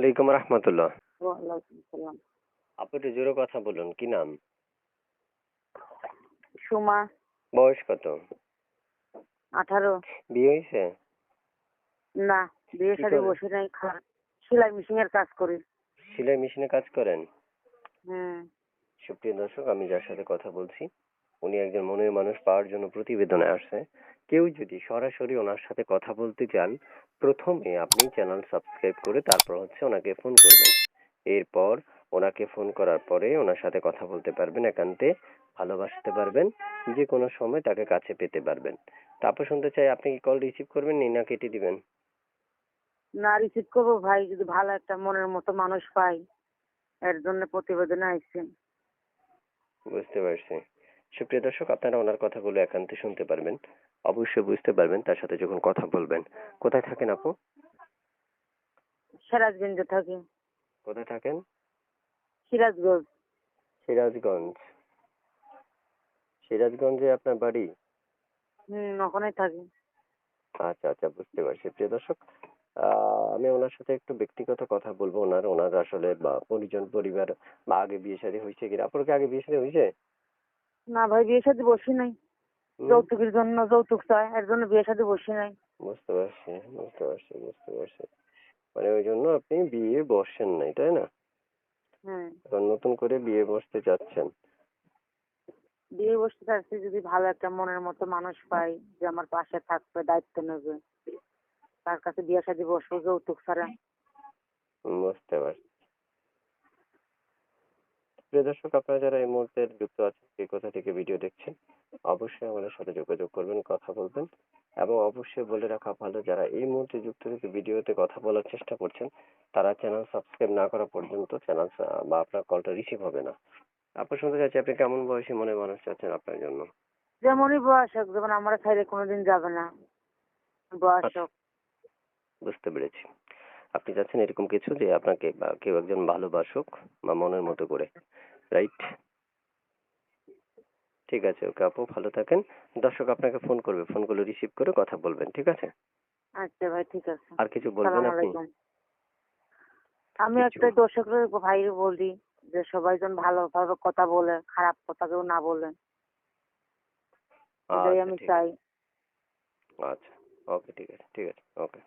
রহমতুল্লাহ। ওয়ালাইকুম আপু একটু জোরে কথা বলুন কি নাম? সুমা। বয়স কত? আঠারো। বিয়ে হয়েছে? না বিয়ে করেন? বসে নাই সেলাই মেশিন এর কাজ করি। সেলাই মেশিনে কাজ করেন? হুম। সুপ্রিয় দর্শক আমি যার সাথে কথা বলছি উনি একজন মনের মানুষ পাওয়ার জন্য প্রতিবেদনে আসছে। কেউ যদি সরাসরি ওনার সাথে কথা বলতে চান প্রথমে আপনি চ্যানেল সাবস্ক্রাইব করে তারপর হচ্ছে ওনাকে ফোন করবেন। এরপর ওনাকে ফোন করার পরে ওনার সাথে কথা বলতে পারবেন একান্তে ভালোবাসতে পারবেন যে কোনো সময় তাকে কাছে পেতে পারবেন। তারপর শুনতে চাই আপনি কি কল রিসিভ করবেন নি না কেটে দিবেন? না রিসিভ করব ভাই যদি ভালো একটা মনের মতো মানুষ পাই। এর জন্য প্রতিবেদনে আসছেন বুঝতে পারছি। সুপ্রিয় দর্শক আপনারা ওনার কথাগুলো একান্তে শুনতে পারবেন অবশ্যই বুঝতে পারবেন তার সাথে যখন কথা বলবেন। কোথায় থাকেন আপু? সিরাজগঞ্জে থাকি। কোথায় থাকেন? সিরাজগঞ্জ। সিরাজগঞ্জ। সিরাজগঞ্জে আপনার বাড়ি? হুম ওখানেই থাকি। আচ্ছা আচ্ছা বুঝতে পারছি। প্রিয় দর্শক আমি ওনার সাথে একটু ব্যক্তিগত কথা বলব। ওনার ওনার আসলে বা পরিজন পরিবার বা আগে বিয়ে শাদী হয়েছে কিনা? আপনার কি আগে বিয়ে শাদী হয়েছে? না ভাই বিয়ে শাদী বসি নাই। যৌতুকের জন্য যৌতুক চাই এর জন্য বিয়ে শাদী বসি নাই। বুঝতে পারছি বুঝতে পারছি বুঝতে পারছি। মানে ওই জন্য আপনি বিয়ে বসেন নাই তাই না? এখন নতুন করে বিয়ে বসতে চাচ্ছেন। বিয়ে বসতে চাচ্ছি যদি ভালো একটা মনের মতো মানুষ পাই যে আমার পাশে থাকবে দায়িত্ব নেবে। তার কাছে বিয়ে শাদী বসবো যৌতুক ছাড়া। বুঝতে পারছি। প্রিয় দর্শক আপনারা যারা এই মুহূর্তে যুক্ত আছেন কে কোথা থেকে ভিডিও দেখছেন অবশ্যই আমাদের সাথে যোগাযোগ করবেন কথা বলবেন এবং অবশ্যই বলে রাখা ভালো যারা এই মুহূর্তে যুক্ত থেকে ভিডিওতে কথা বলার চেষ্টা করছেন তারা চ্যানেল সাবস্ক্রাইব না করা পর্যন্ত চ্যানেল বা আপনার কলটা রিসিভ হবে না। আপনার শুনতে চাচ্ছি আপনি কেমন বয়সী মনে মানুষ চাচ্ছেন আপনার জন্য? যেমনই বয়স হোক যেমন আমার সাইডে কোনোদিন যাবে না। বয়স আচ্ছা। হোক। বুঝতে পেরেছি। আপনি চাচ্ছেন এরকম কিছু যে আপনাকে বা কেউ একজন ভালোবাসুক বা মনের মতো করে রাইট ঠিক আছে ওকে আপু ভালো থাকেন। দর্শক আপনাকে ফোন করবে ফোনগুলো রিসিভ করে কথা বলবেন ঠিক আছে? আচ্ছা ভাই ঠিক আছে। আর কিছু বলবেন আপনি? আমি একটা দর্শকের ভাইকে বলি যে সবাই যেন ভালোভাবে কথা বলে খারাপ কথা কেউ না বলে। এটাই আচ্ছা আমি চাই। আচ্ছা ওকে ঠিক আছে ঠিক আছে ওকে।